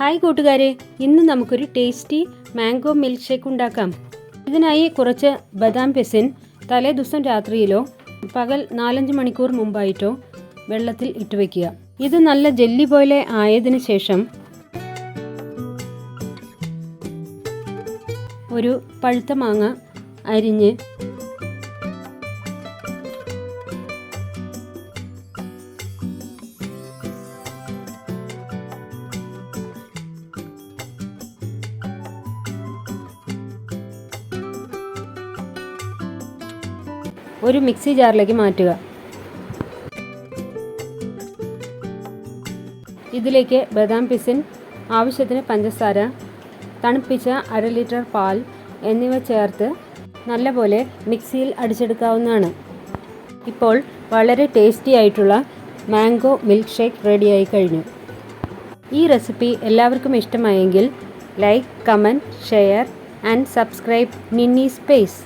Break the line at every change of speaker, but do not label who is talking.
Hi കൂട്ടുകാരെ ഇന്ന് നമുക്കൊരു ടേസ്റ്റി മാംഗോ മിൽക്ക് ഷേക്ക് ഉണ്ടാക്കാം. ഇതിനായി കുറച്ച് ബദാം പെസിൻ തലേ ദിവസം രാത്രിയിലോ പകൽ നാലഞ്ച് മണിക്കൂർ മുമ്പായിട്ടോ വെള്ളത്തിൽ ഇട്ട് വയ്ക്കുക ഇത് നല്ല ജെല്ലി പോലെ ആയതിനു ശേഷം ഒരു പഴുത്ത മാങ്ങ അരിഞ്ഞ് ഒരു മിക്സി ജാറിലേക്ക് മാറ്റുക. ഇതിലേക്ക് ബദാം പിസിൻ ആവശ്യത്തിന് പഞ്ചസാര തണുപ്പിച്ച അര ലിറ്റർ പാൽ എന്നിവ ചേർത്ത് നല്ലപോലെ മിക്സിയിൽ അടിച്ചെടുക്കാവുന്നതാണ്. ഇപ്പോൾ വളരെ ടേസ്റ്റി ആയിട്ടുള്ള മാംഗോ മിൽക്ക് ഷേക്ക് റെഡിയായി കഴിഞ്ഞു. ഈ റെസിപ്പി എല്ലാവർക്കും ഇഷ്ടമായെങ്കിൽ like comment share and subscribe Ninni space.